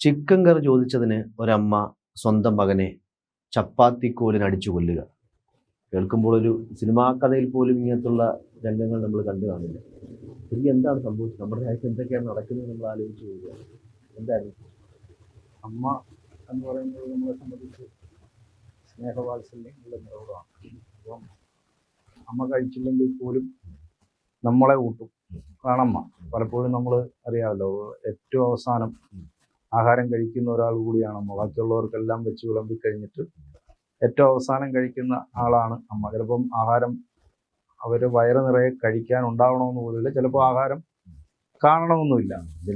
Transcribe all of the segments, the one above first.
Chicken കറി ചോദിച്ചതിന് ഒരമ്മ സ്വന്തം മകനെ ചപ്പാത്തിക്കോലിന് അടിച്ചു കൊല്ലുക. കേൾക്കുമ്പോൾ ഒരു സിനിമാ കഥയിൽ പോലും ഇങ്ങനത്തുള്ള രംഗങ്ങൾ നമ്മൾ കണ്ടു കാണില്ല ശരി എന്താണ് സംഭവിച്ചത്? നമ്മുടെ രാജ്യത്ത് എന്തൊക്കെയാണ് നടക്കുന്നത് നമ്മൾ ആലോചിച്ച് പോവുകയാണ്. എന്തായിരുന്നു? അമ്മ എന്ന് പറയുന്നത് നമ്മളെ സംബന്ധിച്ച് സ്നേഹവാത്സല്യങ്ങളുടെ നിറവാണ് അപ്പം അമ്മ കഴിച്ചില്ലെങ്കിൽ പോലും നമ്മളെ കൂട്ടും കാണമ്മ പലപ്പോഴും നമ്മൾ അറിയാമല്ലോ ഏറ്റവും അവസാനം ആഹാരം കഴിക്കുന്ന ഒരാൾ കൂടിയാണ് അമ്മ. ബാക്കിയുള്ളവർക്കെല്ലാം വെച്ച് വിളമ്പി കഴിഞ്ഞിട്ട് ഏറ്റവും അവസാനം കഴിക്കുന്ന ആളാണ് അമ്മ. ചിലപ്പം ആഹാരം അവർ വയറ് നിറയെ കഴിക്കാൻ ഉണ്ടാവണമെന്ന് പോലുമില്ല ചിലപ്പോൾ ആഹാരം കാണണമെന്നുമില്ല.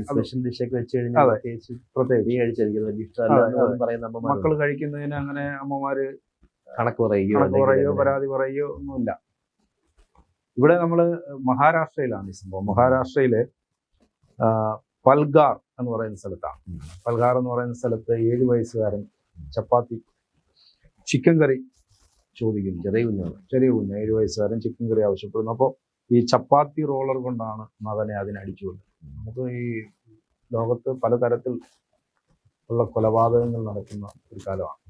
സ്പെഷ്യൽ ഡിഷൊക്കെ വെച്ച് കഴിഞ്ഞാൽ. പ്രത്യേകിച്ച് മക്കൾ കഴിക്കുന്നതിന് അങ്ങനെ അമ്മമാര് കണക്ക് പറയുകയോ കണക്ക് പറയുകയോ പരാതി പറയുകയോ ഒന്നുമില്ല. ഇവിടെ നമ്മൾ മഹാരാഷ്ട്രയിലാണ് ഈ സംഭവം. മഹാരാഷ്ട്രയിലെ പൽഗാർ എന്ന് പറയുന്ന സ്ഥലത്താണ്. പൽഗാർ എന്ന് പറയുന്ന സ്ഥലത്ത് ഏഴ് വയസ്സുകാരൻ ചപ്പാത്തി ചിക്കൻ കറി ചോദിക്കുന്നു. ചെറിയ കുഞ്ഞാണ്. ചെറിയ കുഞ്ഞ് ഏഴ് വയസ്സുകാരൻ ചിക്കൻ കറി ആവശ്യപ്പെടുന്നു. അപ്പോൾ ഈ ചപ്പാത്തി റോളർ കൊണ്ടാണ് മകനെ അതിനടിച്ചുകൊണ്ട് നമുക്ക് ഈ ലോകത്ത് പലതരത്തിൽ ഉള്ള കൊലപാതകങ്ങൾ നടക്കുന്ന ഒരു കാലമാണ്.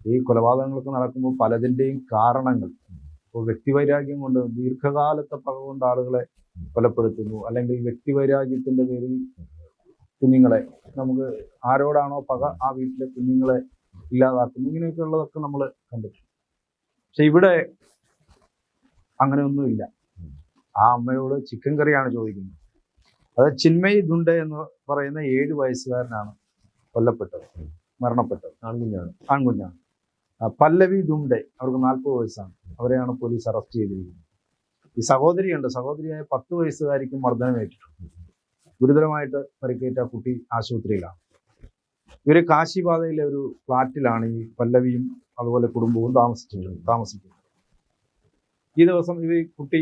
ഈ കൊലപാതകങ്ങളൊക്കെ നടക്കുമ്പോൾ പലതിന്റെയും കാരണങ്ങൾ ഇപ്പോൾ വ്യക്തിവൈരാഗ്യം കൊണ്ട് ദീർഘകാലത്തെ പക കൊണ്ട് ആളുകളെ കൊലപ്പെടുത്തുന്നു. അല്ലെങ്കിൽ വ്യക്തിവൈരാഗ്യത്തിന്റെ പേരിൽ കുഞ്ഞുങ്ങളെ നമുക്ക് ആരോടാണോ പക ആ വീട്ടിലെ കുഞ്ഞുങ്ങളെ ഇല്ലാതാക്കുന്നു. ഇങ്ങനെയൊക്കെ ഉള്ളതൊക്കെ നമ്മൾ കണ്ടിട്ടുണ്ട്. പക്ഷെ ഇവിടെ അങ്ങനെയൊന്നുമില്ല. ആ അമ്മയോട് ചിക്കൻ കറിയാണ് ചോദിക്കുന്നത്. അത് ചിന്മയ് ദുണ്ട എന്ന് പറയുന്ന ഏഴ് വയസ്സുകാരനാണ് കൊല്ലപ്പെട്ടത് മരണപ്പെട്ടത്. ആൺകുഞ്ഞാണ്. ആൺകുഞ്ഞാണ്. പല്ലവി ദുണ്ടെ അവർക്ക് നാൽപ്പത് വയസ്സാണ്. അവരെയാണ് പോലീസ് അറസ്റ്റ് ചെയ്തിരിക്കുന്നത്. ഈ സഹോദരിയുണ്ട്. സഹോദരിയായ പത്ത് വയസ്സുകാരിക്കും മർദ്ദനമേറ്റിട്ടുണ്ട് ഗുരുതരമായിട്ട് പരിക്കേറ്റ കുട്ടി ആശുപത്രിയിലാണ്. ഇവർ കാശിപാതയിലെ ഒരു ഫ്ലാറ്റിലാണ് ഈ പല്ലവിയും അതുപോലെ കുടുംബവും താമസിച്ചിട്ടുണ്ട് താമസിക്കുന്നത്. ഈ ദിവസം ഇത് കുട്ടി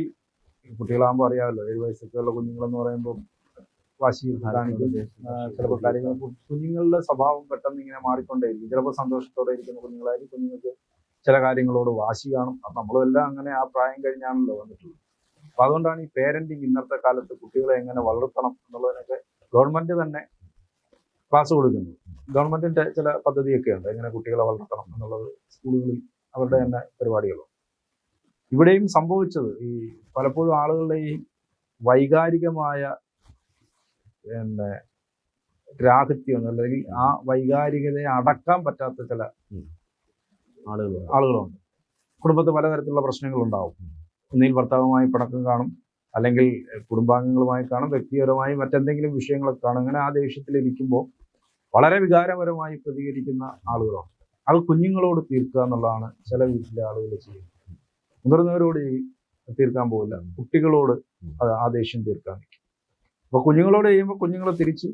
കുട്ടികളാകുമ്പോൾ അറിയാമല്ലോ ഏഴ് വയസ്സൊക്കെയുള്ള കുഞ്ഞുങ്ങളെന്ന് പറയുമ്പോൾ വാശി കാണിക്കും ചിലപ്പോൾ കാര്യങ്ങൾ കുഞ്ഞുങ്ങളുടെ സ്വഭാവം പെട്ടെന്ന് ഇങ്ങനെ മാറിക്കൊണ്ടേയിരിക്കും. ചിലപ്പോൾ സന്തോഷത്തോടെ ഇരിക്കുന്ന കുഞ്ഞുങ്ങളായിരിക്കും കുഞ്ഞുങ്ങൾക്ക് ചില കാര്യങ്ങളോട് വാശി കാണും. അത് നമ്മളെല്ലാം അങ്ങനെ ആ പ്രായം കഴിഞ്ഞാണല്ലോ വന്നിട്ടുള്ളത്. അപ്പൊ അതുകൊണ്ടാണ് ഈ പേരന്റിങ് ഇന്നത്തെ കാലത്ത് കുട്ടികളെ എങ്ങനെ വളർത്തണം എന്നുള്ളതിനൊക്കെ ഗവൺമെന്റ് തന്നെ ക്ലാസ് കൊടുക്കുന്നത്. ഗവൺമെന്റിന്റെ ചില പദ്ധതിയൊക്കെ ഉണ്ട് എങ്ങനെ കുട്ടികളെ വളർത്തണം എന്നുള്ളത് സ്കൂളുകളിൽ അവരുടെ തന്നെ പരിപാടികളുണ്ട് ഇവിടെയും സംഭവിച്ചത് ഈ പലപ്പോഴും ആളുകളുടെ ഈ വൈകാരികമായ പിന്നെ രാഹിത്യം അല്ലെങ്കിൽ ആ വൈകാരികതയെ അടക്കാൻ പറ്റാത്ത ചില ആളുകൾ ആളുകളുണ്ട്. കുടുംബത്തിൽ പലതരത്തിലുള്ള പ്രശ്നങ്ങളുണ്ടാവും. ഒന്നിൽ ഭർത്താവുമായി പിണക്കം കാണും അല്ലെങ്കിൽ കുടുംബാംഗങ്ങളുമായി കാണും വ്യക്തിപരമായി മറ്റെന്തെങ്കിലും വിഷയങ്ങളൊക്കെ കാണും. അങ്ങനെ ആ ദേഷ്യത്തിലിരിക്കുമ്പോൾ വളരെ വികാരപരമായി പ്രതികരിക്കുന്ന ആളുകളാണ്. അത് കുഞ്ഞുങ്ങളോട് തീർക്കുക എന്നുള്ളതാണ് ചില വീട്ടിലെ ആളുകൾ ചെയ്യുന്നത്. മുതിർന്നവരോട് തീർക്കാൻ പോകില്ല കുട്ടികളോട് ആ ദേഷ്യം തീർക്കാൻ നിൽക്കും. കുഞ്ഞുങ്ങളോട് ചെയ്യുമ്പോൾ കുഞ്ഞുങ്ങളെ തിരിച്ച്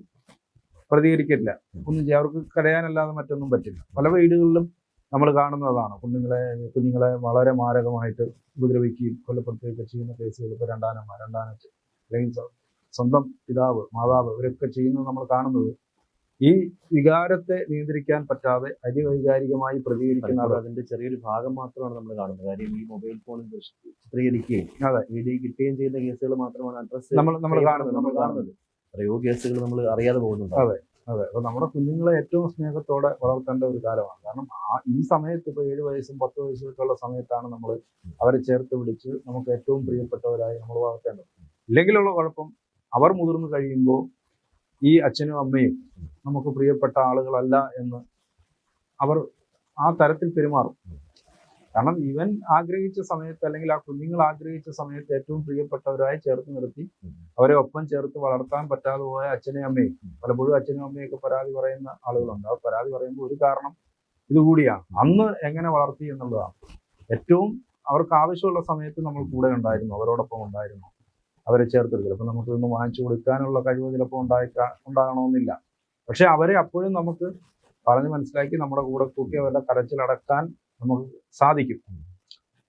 പ്രതികരിക്കില്ല. ഒന്നും ചെയ്യാം അവർക്ക് കരയാനല്ലാതെ മറ്റൊന്നും പറ്റില്ല. പല വീടുകളിലും നമ്മൾ കാണുന്നതാണ്. കുഞ്ഞുങ്ങളെ കുഞ്ഞുങ്ങളെ വളരെ മാരകമായിട്ട് ഉപദ്രവിക്കുകയും കൊല്ലപ്പെടുത്തുകയൊക്കെ ചെയ്യുന്ന കേസുകൾ ഇപ്പോൾ രണ്ടാനമ്മ രണ്ടാനച്ച് അല്ലെങ്കിൽ സ്വന്തം പിതാവ് മാതാവ് ഇവരൊക്കെ ചെയ്യുന്നത് നമ്മൾ കാണുന്നത് ഈ വികാരത്തെ നിയന്ത്രിക്കാൻ പറ്റാതെ അതിവൈകാരികമായി പ്രതികരിക്കുന്ന അതിന്റെ ചെറിയൊരു ഭാഗം മാത്രമാണ് നമ്മൾ കാണുന്നത്. കാര്യം ഈ മൊബൈൽ ഫോണിൽ ചിത്രീകരിക്കുകയും അതെ. വീഡിയോ കിട്ടുകയും ചെയ്യുന്ന കേസുകൾ മാത്രമാണ് അഡ്രസ് നമ്മൾ നമ്മൾ കാണുന്നത്. നമ്മൾ കാണുന്നത്. എത്രയോ കേസുകൾ നമ്മൾ അറിയാതെ പോകുന്നുണ്ട്. അതെ. അതെ അപ്പൊ നമ്മുടെ കുഞ്ഞുങ്ങളെ ഏറ്റവും സ്നേഹത്തോടെ വളർത്തേണ്ട ഒരു കാലമാണ്. കാരണം ആ ഈ സമയത്ത് ഇപ്പൊ ഏഴ് വയസ്സും പത്ത് വയസ്സും ഒക്കെ ഉള്ള സമയത്താണ് നമ്മൾ അവരെ ചേർത്ത് പിടിച്ച് നമുക്ക് ഏറ്റവും പ്രിയപ്പെട്ടവരായി നമ്മൾ വളർത്തേണ്ടത്. ഇല്ലെങ്കിലുള്ള കുഴപ്പം അവർ മുതിർന്നു കഴിയുമ്പോൾ ഈ അച്ഛനും അമ്മയും നമുക്ക് പ്രിയപ്പെട്ട ആളുകളല്ല എന്ന് അവർ ആ തരത്തിൽ പെരുമാറും. കാരണം ഇവൻ ആഗ്രഹിച്ച സമയത്ത് അല്ലെങ്കിൽ ആ കുഞ്ഞുങ്ങൾ ആഗ്രഹിച്ച സമയത്ത് ഏറ്റവും പ്രിയപ്പെട്ടവരായി ചേർത്ത് നിർത്തി. അവരെ ഒപ്പം ചേർത്ത് വളർത്താൻ പറ്റാതെ പോയ അച്ഛനെയും അമ്മയും പലപ്പോഴും അച്ഛനും അമ്മയൊക്കെ പരാതി പറയുന്ന ആളുകളുണ്ട്. ആ പരാതി പറയുമ്പോൾ ഒരു കാരണം ഇതുകൂടിയാണ്. അന്ന് എങ്ങനെ വളർത്തി എന്നുള്ളതാണ്. ഏറ്റവും അവർക്ക് ആവശ്യമുള്ള സമയത്ത് നമ്മൾ കൂടെ ഉണ്ടായിരുന്നു അവരോടൊപ്പം ഉണ്ടായിരുന്നു അവരെ ചേർത്ത്. ചിലപ്പോൾ നമുക്ക് ഇന്ന് വാങ്ങിച്ചു കൊടുക്കാനുള്ള കഴിവ് ചിലപ്പോൾ ഉണ്ടായിക്കാ ഉണ്ടാകണമെന്നില്ല. പക്ഷെ അവരെ അപ്പോഴും നമുക്ക് പറഞ്ഞ് മനസ്സിലാക്കി നമ്മുടെ കൂടെ കൂട്ടി അവരുടെ കരച്ചിലടക്കാൻ നമുക്ക് സാധിക്കും.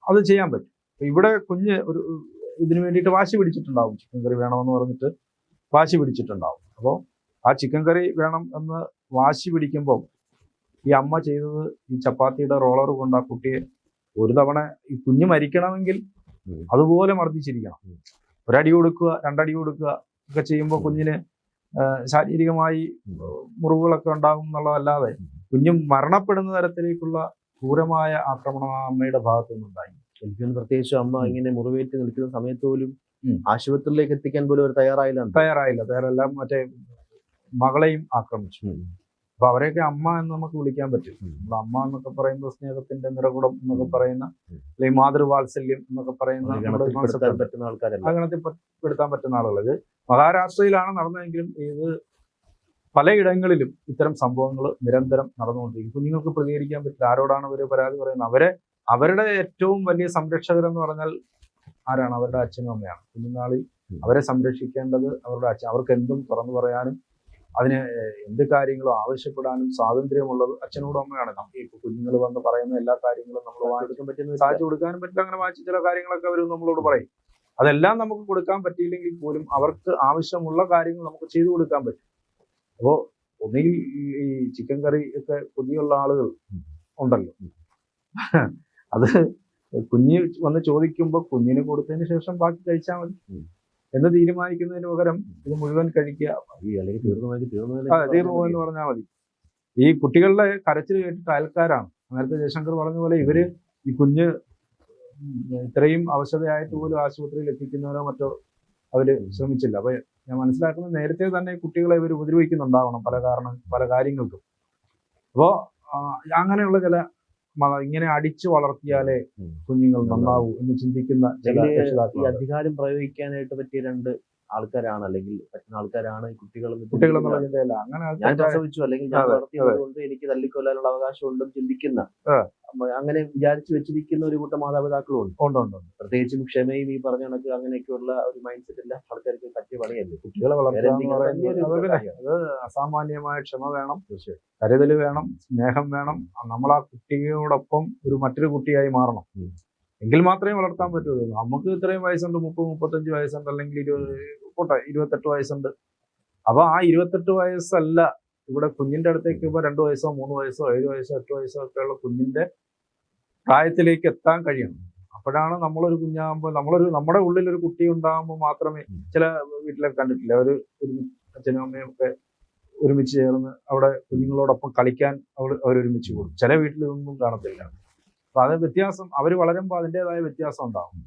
അത് ചെയ്യാൻ പറ്റും. ഇവിടെ കുഞ്ഞ് ഒരു ഇതിനു വേണ്ടിയിട്ട് വാശി പിടിച്ചിട്ടുണ്ടാവും. ചിക്കൻ കറി വേണമെന്ന് പറഞ്ഞിട്ട് വാശി പിടിച്ചിട്ടുണ്ടാവും. അപ്പോൾ ആ ചിക്കൻ കറി വേണം എന്ന് വാശി പിടിക്കുമ്പോൾ ഈ അമ്മ ചെയ്തത് ഈ ചപ്പാത്തിയുടെ റോളർ കൊണ്ട് ആ കുട്ടിയെ ഒരു തവണ ഈ കുഞ്ഞ് മരിക്കണമെങ്കിൽ. അതുപോലെ മർദ്ദിച്ചിരിക്കണം. ഒരടി കൊടുക്കുക രണ്ടടി കൊടുക്കുക ഒക്കെ ചെയ്യുമ്പോൾ കുഞ്ഞിന് ശാരീരികമായി മുറിവുകളൊക്കെ ഉണ്ടാകും എന്നുള്ളതല്ലാതെ കുഞ്ഞും മരണപ്പെടുന്ന തരത്തിലേക്കുള്ള ക്രൂരമായ ആക്രമണം ആ അമ്മയുടെ ഭാഗത്തു നിന്നുണ്ടായി എനിക്ക് പ്രത്യേകിച്ച് അമ്മ ഇങ്ങനെ മുറിവേറ്റ് നിൽക്കുന്ന സമയത്ത് പോലും. ആശുപത്രിയിലേക്ക് എത്തിക്കാൻ പോലും അവർ തയ്യാറായില്ല തയ്യാറായില്ല തയ്യാറല്ല മറ്റേ മകളെയും ആക്രമിച്ചു. അപ്പൊ അവരെയൊക്കെ അമ്മ എന്ന് നമുക്ക് വിളിക്കാൻ പറ്റും. നമ്മൾ അമ്മ എന്നൊക്കെ പറയുമ്പോൾ സ്നേഹത്തിന്റെ നിറകുടം എന്നൊക്കെ പറയുന്ന. അല്ലെങ്കിൽ മാതൃവാത്സല്യം എന്നൊക്കെ പറയുന്ന ഒരു നമ്മുടെ ഒരു ഗണത്തിൽപ്പെടുത്താൻ concept ഉണ്ട്. പറ്റുന്ന ആൾക്കാരല്ല അങ്ങനത്തെ പെടുത്താൻ പറ്റുന്ന ആളുകൾ ഇത് മഹാരാഷ്ട്രയിലാണ് നടന്നതെങ്കിലും ഇത് പലയിടങ്ങളിലും ഇത്തരം സംഭവങ്ങൾ നിരന്തരം നടന്നുകൊണ്ടിരിക്കും. കുഞ്ഞുങ്ങൾക്ക് പ്രതികരിക്കാൻ പറ്റില്ല. ആരോടാണ് അവർ പരാതി പറയുന്നത്? അവരെ അവരുടെ ഏറ്റവും വലിയ സംരക്ഷകരെന്ന് പറഞ്ഞാൽ ആരാണ്? അവരുടെ അച്ഛനും അമ്മയാണ്. കുഞ്ഞുനാളിൽ അവരെ സംരക്ഷിക്കേണ്ടത് അവരുടെ അച്ഛൻ. അവർക്ക് എന്തും തുറന്നു പറയാനും അതിന് എന്ത് കാര്യങ്ങളും ആവശ്യപ്പെടാനും സ്വാതന്ത്ര്യമുള്ളത് അച്ഛനോടും അമ്മയാണ്. നമുക്ക് ഇപ്പൊ കുഞ്ഞുങ്ങൾ വന്ന് പറയുന്ന എല്ലാ കാര്യങ്ങളും നമ്മൾ വാങ്ങിക്കാൻ പറ്റുന്ന സാധിച്ചു കൊടുക്കാനും പറ്റില്ല. അങ്ങനെ വായിച്ച ചില കാര്യങ്ങളൊക്കെ അവർ നമ്മളോട് പറയും. അതെല്ലാം നമുക്ക് കൊടുക്കാൻ പറ്റിയില്ലെങ്കിൽ പോലും അവർക്ക് ആവശ്യമുള്ള കാര്യങ്ങൾ നമുക്ക് ചെയ്തു കൊടുക്കാൻ പറ്റും. അപ്പോൾ ഒന്നുകിൽ ഈ- ചിക്കൻ കറി ഒക്കെ കൊതിയുള്ള ആളുകൾ ഉണ്ടല്ലോ. അത് കുഞ്ഞ് വന്ന് ചോദിക്കുമ്പോൾ കുഞ്ഞിന് കൊടുത്തതിന് ശേഷം ബാക്കി കഴിച്ചാൽ മതി. എന്ന് തീരുമാനിക്കുന്നതിന് പകരം ഇത് മുഴുവൻ കഴിക്കുക. തീർന്നു പോയെന്ന് പറഞ്ഞാൽ മതി. ഈ കുട്ടികളുടെ കരച്ചിൽ കേട്ടിട്ട് അയൽക്കാരാണ്. നേരത്തെ ജയശങ്കർ പറഞ്ഞ പോലെ ഇവർ ഈ കുഞ്ഞ് ഇത്രയും അവശതയായിട്ട് പോലും ആശുപത്രിയിൽ എത്തിക്കുന്നവരോ മറ്റോ അവർ ശ്രമിച്ചില്ല. അപ്പൊ ഞാൻ മനസ്സിലാക്കുന്നത് നേരത്തെ തന്നെ കുട്ടികളെ ഇവർ ഉപദ്രവിക്കുന്നുണ്ടാവണം പല കാരണം പല കാര്യങ്ങൾക്കും. അപ്പോ ആ, അങ്ങനെയുള്ള ചില ഇങ്ങനെ അടിച്ചു വളർത്തിയാലേ കുഞ്ഞുങ്ങൾ നന്നാവൂ എന്ന് ചിന്തിക്കുന്ന ചില ഈ അധികാരം പ്രയോഗിക്കാനായിട്ട് പറ്റിയ രണ്ട് ആൾക്കാരാണ് അല്ലെങ്കിൽ പറ്റുന്ന ആൾക്കാരാണ് ഈ കുട്ടികൾ ചിന്തയല്ല. അങ്ങനെ ഞാൻ പ്രസവിച്ചു അല്ലെങ്കിൽ ഞാൻ അതെ, വളർത്തിയത് കൊണ്ട് എനിക്ക് തല്ലിക്കൊല്ലാനുള്ള അവകാശം ഉണ്ടെന്ന് ചിന്തിക്കുന്ന അങ്ങനെ വിചാരിച്ചു വെച്ചിരിക്കുന്ന ഒരു കൂട്ടം മാതാപിതാക്കളും ഉണ്ട് ഉണ്ട് ഉണ്ട്. പ്രത്യേകിച്ചും ക്ഷമയും ഈ പറഞ്ഞ കണക്ക് അങ്ങനെയൊക്കെയുള്ള ഒരു മൈൻഡ് സെറ്റ് ആൾക്കാർക്ക് പറ്റിയ പണിയല്ലേ കുട്ടികളെ വളർത്തുക അസാമാന്യമായ ക്ഷമ വേണം. തീർച്ചയായും കരുതൽ വേണം സ്നേഹം വേണം. നമ്മൾ ആ കുട്ടിയോടൊപ്പം ഒരു മറ്റൊരു കുട്ടിയായി മാറണം. എങ്കിൽ മാത്രമേ വളർത്താൻ പറ്റുള്ളൂ. നമുക്ക് ഇത്രയും വയസ്സുണ്ട് മുപ്പത് മുപ്പത്തഞ്ച് വയസ്സുണ്ട് അല്ലെങ്കിൽ ഇരുപത് പോട്ടെ ഇരുപത്തെട്ട് വയസ്സുണ്ട്. അപ്പൊ ആ ഇരുപത്തെട്ട് വയസ്സല്ല ഇവിടെ കുഞ്ഞിന്റെ അടുത്തേക്ക് ഇപ്പൊ രണ്ട് വയസ്സോ മൂന്ന് വയസ്സോ ഏഴ് വയസ്സോ എട്ട് വയസ്സോ ഒക്കെ ഉള്ള കുഞ്ഞിന്റെ പ്രായത്തിലേക്ക് എത്താൻ കഴിയണം. അപ്പോഴാണ് നമ്മളൊരു കുഞ്ഞാകുമ്പോൾ നമ്മളൊരു നമ്മുടെ ഉള്ളിൽ ഒരു കുട്ടി ഉണ്ടാകുമ്പോൾ മാത്രമേ ചില വീട്ടിലൊക്കെ കണ്ടിട്ടില്ല? ഒരു ഒരു അച്ഛനും അമ്മയും ഒക്കെ ഒരുമിച്ച് ചേർന്ന് അവിടെ കുഞ്ഞുങ്ങളോടൊപ്പം കളിക്കാൻ അവർ അവരൊരുമിച്ച് കൂടും. ചില വീട്ടിലൊന്നും കാണത്തില്ല. അപ്പോൾ അത് വ്യത്യാസം അവർ വളരുമ്പോൾ അതിന്റെതായ വ്യത്യാസം ഉണ്ടാകും.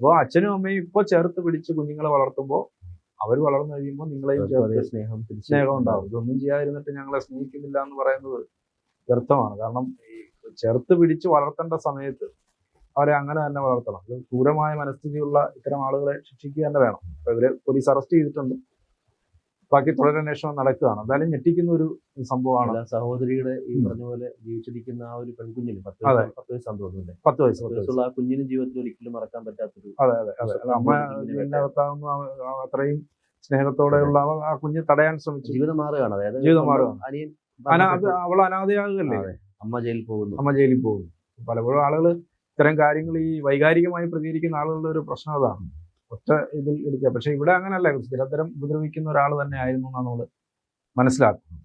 അപ്പോൾ അച്ഛനും അമ്മയും ഇപ്പോൾ ചേർത്ത് പിടിച്ച് കുഞ്ഞുങ്ങളെ വളർത്തുമ്പോൾ അവർ വളർന്നു കഴിയുമ്പോൾ നിങ്ങളെയും ചേർത്ത് സ്നേഹം സ്നേഹം ഉണ്ടാവും. ഇതൊന്നും ചെയ്യാതിരുന്നിട്ട് ഞങ്ങളെ സ്നേഹിക്കുന്നില്ല എന്ന് പറയുന്നത് വ്യർത്ഥമാണ്. കാരണം ഈ ചേർത്ത് പിടിച്ച് വളർത്തേണ്ട സമയത്ത് അവരെ അങ്ങനെ തന്നെ വളർത്തണം. ഇത് ക്രൂരമായ മനസ്ഥിതിയുള്ള ഇത്തരം ആളുകളെ ശിക്ഷിക്കുക തന്നെ വേണം. ഇപ്പൊ ഇവരെ പോലീസ് അറസ്റ്റ് ചെയ്തിട്ടുണ്ട്. ബാക്കി തുടരന്വേഷണം നടക്കുകയാണ്. എന്തായാലും ഞെട്ടിക്കുന്ന ഒരു സംഭവമാണ്. സഹോദരിയുടെ ഈ. പറഞ്ഞ പോലെ ജീവിച്ചിരിക്കുന്ന ആ ഒരു പെൺകുഞ്ഞിന് പത്ത് പത്ത് തോന്നുന്നില്ലേ പത്ത് വയസ്സ് പത്ത് പത്ത് വയസ്സ്. വയസ്സുള്ള ആ കുഞ്ഞിന് ജീവിതത്തിൽ ഒരിക്കലും മറക്കാൻ പറ്റാത്തൊരു അതെ അതെ അതെ. അമ്മ അത്രയും സ്നേഹത്തോടെയുള്ള ആ- ആ കുഞ്ഞ് തടയാൻ ശ്രമിച്ചു. ജീവിതം മാറുകയാണ്. അതായത് ജീവിതം മാറുകയാണ്. അനിയൻ അവൾ അനാഥയാകുകയല്ലേ? അമ്മ ജയിലിൽ പോകുന്നു. അമ്മ ജയിലിൽ പോകുന്നു. പലപ്പോഴും ആളുകൾ ഇത്തരം കാര്യങ്ങൾ ഈ വൈകാരികമായി പ്രതികരിക്കുന്ന ആളുകളുടെ ഒരു പ്രശ്നം അതാണ്. ഒറ്റ ഇതിൽ എടുക്കുക. പക്ഷെ ഇവിടെ അങ്ങനെയല്ല നിരന്തരം ഉപദ്രവിക്കുന്ന ഒരാൾ തന്നെ ആയിരുന്നു എന്നാണ് നമ്മൾ മനസ്സിലാക്കുന്നത്.